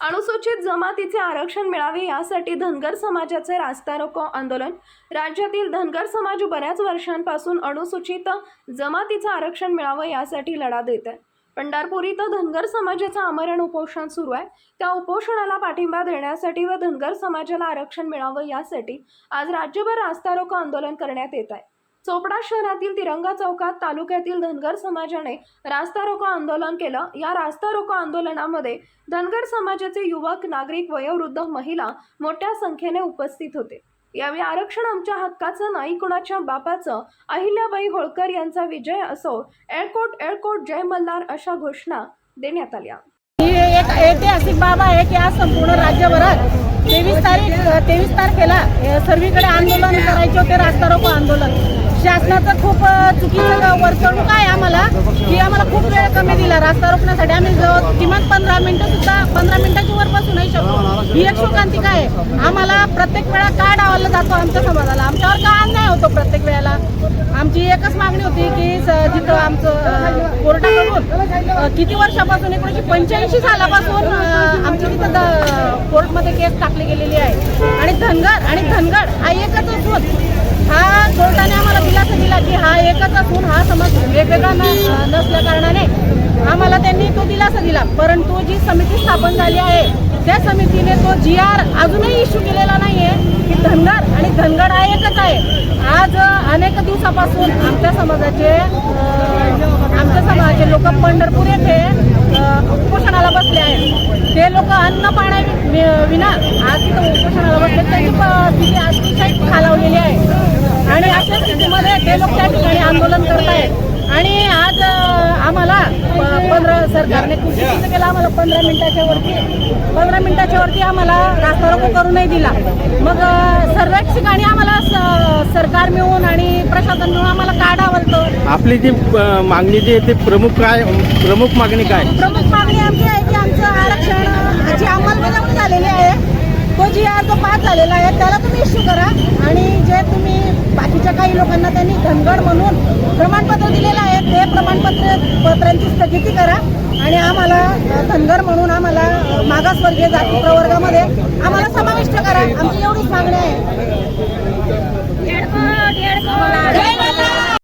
अनुसूचित जमातीचे आरक्षण मिळावे यासाठी धनगर समाजाचे रास्ता रोको आंदोलन. राज्यातील धनगर समाज बऱ्याच वर्षांपासून अनुसूचित जमातीचं आरक्षण मिळावं यासाठी लढा देत आहे. पंढरपूर इथं धनगर समाजाचं आमरण उपोषण सुरू आहे. त्या उपोषणाला पाठिंबा देण्यासाठी व धनगर समाजाला आरक्षण मिळावं यासाठी आज राज्यभर रास्ता रोको आंदोलन करण्यात येत आहे. चोपडा शहरातील तिरंगा चौकात तालुक्यातील धनगर समाजाने रास्ता रोको आंदोलन केलं. या रास्ता रोको आंदोलनामध्ये धनगर समाजाचे युवक नागरिक वयोवृद्ध महिला मोठ्या संख्येने उपस्थित होते. यावेळी आरक्षण आमच्या हक्काचं नाही कुणाच्या बापाचं? अहिल्याबाई होळकर यांचा विजय असो एळकोट एळकोट जय मल्हार अशा घोषणा देण्यात आल्या. ही एक ऐतिहासिक बाब आहे की आज संपूर्ण राज्यभरात तेवीस तारीख तेवीस तारखेला सर्वीकडे आंदोलन करायचे होते रास्ता रोको आंदोलन. शासनाचं खूप चुकीचं वर्तणूक आहे आम्हाला की आम्हाला खूप वेळ कमी दिला रस्ता रोखण्यासाठी. आम्ही जवळ किमान पंधरा मिनिटं सुद्धा पंधरा मिनिटाची वर बसू नाही शकतो ही एक शोकांतिका आहे. आम्हाला प्रत्येक वेळा का डावलला जातो आमच्या समाजाला? आमच्यावर का अन्याय होतो प्रत्येक वेळेला? आमची एकच मागणी होती की स- जिथं आमचं कोर्टाकडून किती वर्षापासून एकोणीसशे पंच्याऐंशी सालापासून अ, आमची तिथं कोर्टमध्ये केस टाकली गेलेली आहे. आणि धनगर आणि धनगड हा एकच असून हा कोर्टाने आम्हाला दिलासा दिला की हा एकच असून हा समाज नसल्या कारणाने आम्हाला त्यांनी तो दिलासा दिला. परंतु जी समिती स्थापन झाली आहे त्या समितीने तो जी आर अजूनही इश्यू केलेला नाहीये की धनगर आणि धनगड हा एकच आहे. आज अनेक दिवसापासून आमच्या समाजाचे आमच्या समाजाचे लोक पंढरपूर येथे उपोषणाला बसले आहेत. ते लोक अन्न पाण्या वि- विना आज तिथं उपोषणाला बसले त्यांची स्थिती अतिशय खालावलेली आहे. आणि अशा स्थितीमध्ये ते लोक त्या ठिकाणी आंदोलन करत आहेत आणि आज आम्हाला पंधरा सरकारने चुकीचं केलं. आम्हाला पंधरा मिनिटाच्या वरती पंधरा मिनिटाच्या वरती आम्हाला रास्ता रोको करू नाही दिला. मग सर्वच ठिकाणी आम्हाला सरकार मिळून आणि प्रशासन मिळून आम्हाला का डावलतं आपली जी मागणी जी आहे ते प्रमुख काय प्रमुख मागणी काय? प्रमुख मागणी आमची आहे की आमचं आरक्षणाची अंमलबजावणी झालेली आहे. तो जी आर जो पास झालेला आहे त्याला तुम्ही इश्यू करा. आणि जे तुम्ही बाकीच्या काही लोकांना त्यांनी धनगड म्हणून प्रमाणपत्र दिलेलं आहे ते प्रमाणपत्र पत्रांची स्थगिती करा. आणि आम्हाला धनगर म्हणून आम्हाला मागासवर्गीय जाती प्रवर्गामध्ये आम्हाला समाविष्ट करा. आमची एवढीच मागणी आहे.